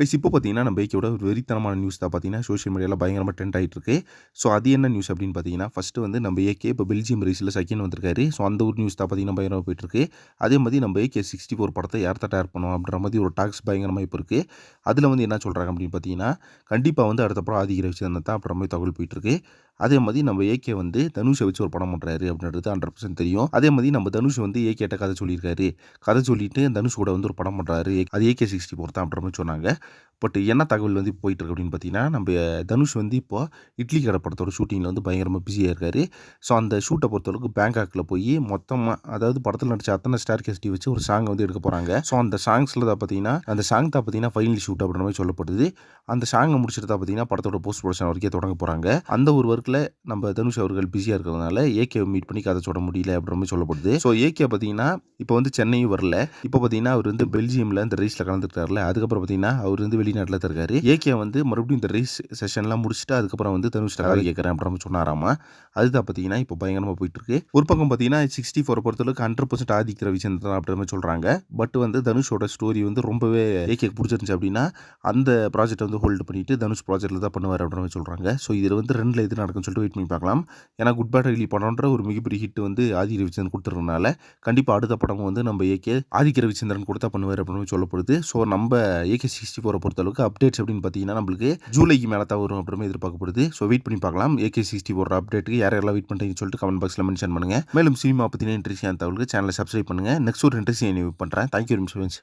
Guys இப்போ பார்த்தீங்கன்னா நம்ம பைக்கோட ஒரு வெறித்தனமான நியூஸ் தான் பார்த்தீங்கன்னா சோஷியல் மீடியாவில் பயங்கரமாக ட்ரெண்ட் ஆகிட்டு இருக்கு. ஸோ அது என்ன நியூஸ் அப்படின்னு பார்த்தீங்கன்னா ஃபஸ்ட்டு வந்து நம்ம ஏகே இப்போ பெல்ஜியம் ரேஸில் செகண்ட் வந்திருக்காரு. ஸோ அந்த ஒரு நியூஸ் தான் பார்த்தீங்கன்னா பயங்கரமாக போயிட்டுருக்கு அதே மாதிரி நம்ம ஏகே சிக்ஸ்டி ஃபோர் படத்தை யார் தான் டேர் பண்ணுவோம் அப்படின்ற மாதிரி ஒரு டாக்ஸ் பயங்கரமாக இப்போ இருக்குது அதில் வந்து என்ன சொல்கிறாங்க அப்படின்னு பார்த்தீங்கன்னா கண்டிப்பாக வந்து அடுத்த படம் ஆதிக்கிற விஷயம் தான் அப்புறம் மாதிரி தகவல் போயிட்டுருக்கு அதே மாதிரி நம்ம ஏகே வந்து தனுஷை வச்சு ஒரு படம் பண்ணுறாரு அப்படின்றது ஹண்ட்ரட் பர்சன்ட் தெரியும். அதே மாதிரி நம்ம தனுஷ் வந்து ஏகேட்ட கதை சொல்லியிருக்காரு. கதை சொல்லிட்டு தனுஷ் கூட வந்து ஒரு படம் பண்ணுறாரு அது ஏகே சிக்ஸ்டி ஃபோர் தான் அப்படின்ற மாதிரி சொன்னாங்க. பட் என்ன தகவல் வந்து போயிட்டு இருக்கு அப்படின்னு பார்த்தீங்கன்னா நம்ம தனுஷ் வந்து இப்போ இட்லி கடை படத்தோட ஷூட்டிங்கில் வந்து பயங்கரமாக பிஸியாக இருக்கார். ஸோ அந்த ஷூட்டை பொறுத்தளவுக்கு பேங்காக்கில் போய் மொத்தமாக அதாவது படத்தில் நடிச்ச அத்தனை ஸ்டார் கேஸ்டி வச்சு ஒரு சாங் வந்து எடுக்க போகிறாங்க ஸோ அந்த சாங்ஸில் தான் பார்த்தீங்கன்னா அந்த சாங் தான் பார்த்தீங்கன்னா ஃபைனல் ஷூட் அப்படின்ற மாதிரி சொல்லப்படுது. அந்த சாங்கை முடிச்சுட்டு தான் பார்த்தீங்கன்னா படத்தோட போஸ்ட் ப்ரொடக்ஷன் வரைக்கும் தொடங்க போகிறாங்க அந்த ஒரு ஒர்க்கில் நம்ம தனுஷ் அவர்கள் பிஸியாக இருக்கிறதுனால ஏகே மீட் பண்ணி கதை சொல்ல முடியல அப்படின்ற மாதிரி சொல்லப்படுது. ஸோ ஏகே பார்த்தீங்கன்னா இப்போ வந்து சென்னையும் வரல. இப்போ பார்த்தீங்கன்னா அவர் வந்து பெல்ஜியமில் இந்த ரேஸில் கலந்துருக்காருல அதுக்கப்புறம் பார்த்தீங்கன்னா அவர் வந்து வெளியே வெளிநாட்டில் தான் இருக்காரு ஏகே வந்து மறுபடியும் இந்த ரேஸ் செஷன்லாம் முடிச்சுட்டு அதுக்கப்புறம் வந்து தனுஷ் கதை கேட்குறேன் அப்படின்ற மாதிரி சொன்னாராமா. அதுதான் பார்த்தீங்கன்னா இப்போ பயங்கரமாக போயிட்டு இருக்கு ஒரு பக்கம் பார்த்தீங்கன்னா சிக்ஸ்டி ஃபோர் பொறுத்தளவுக்கு ஹண்ட்ரட் பர்சன்ட் ஆதிக்கிற அப்படின்ற மாதிரி சொல்கிறாங்க பட் வந்து தனுஷோட ஸ்டோரி வந்து ரொம்பவே ஏகே பிடிச்சிருந்துச்சு அப்படின்னா அந்த ப்ராஜெக்ட் வந்து ஹோல்டு பண்ணிட்டு தனுஷ் ப்ராஜெக்ட்டில் தான் பண்ணுவார் அப்படின்ற மாதிரி சொல்கிறாங்க ஸோ இதில் வந்து ரெண்டில் எது நடக்கும்னு சொல்லிட்டு வெயிட் பண்ணி பார்க்கலாம். ஏன்னா குட் பேட் ரிலீவ் படம்ன்ற ஒரு மிகப்பெரிய ஹிட் வந்து ஆதி ரவிச்சந்திரன் கொடுத்துறதுனால கண்டிப்பாக அடுத்த படமும் வந்து நம்ம ஏகே ஆதிக்க ரவிச்சந்திரன் கொடுத்தா பண்ணுவார் அப்படின்னு சொல்லப்படுது. ஸோ நம்ம ஏகே சிக்ஸ்டி ஃபோரை பொறுத்தளவுக்கு அப்டேட்ஸ் அப்படின்னு பார்த்தீங்கன்னா நம்மளுக்கு ஜூலைக்கு மேலே தான் வரும் அப்புறமே எதிர்பார்க்கப்படுது. ஸோ வெயிட் பண்ணி பார்க்கலாம். ஏகே சிக்ஸ்டி ஃபோர் அப்டேட்டுக்கு யார் யாரெல்லாம் வெயிட் பண்ணுறீங்கன்னு சொல்லிட்டு கமெண்ட் பாக்ஸில் மென்ஷன் பண்ணுங்கள் மேலும் சினிமா பற்றின இன்ட்ரெஸ்டியான தகவலுக்கு சேனலை சப்ஸ்கிரைப் பண்ணுங்கள் நெக்ஸ்ட் ஒரு இன்ட்ரெஸ்ட் பண்ணுறேன் தேங்க்யூ வெரி மச்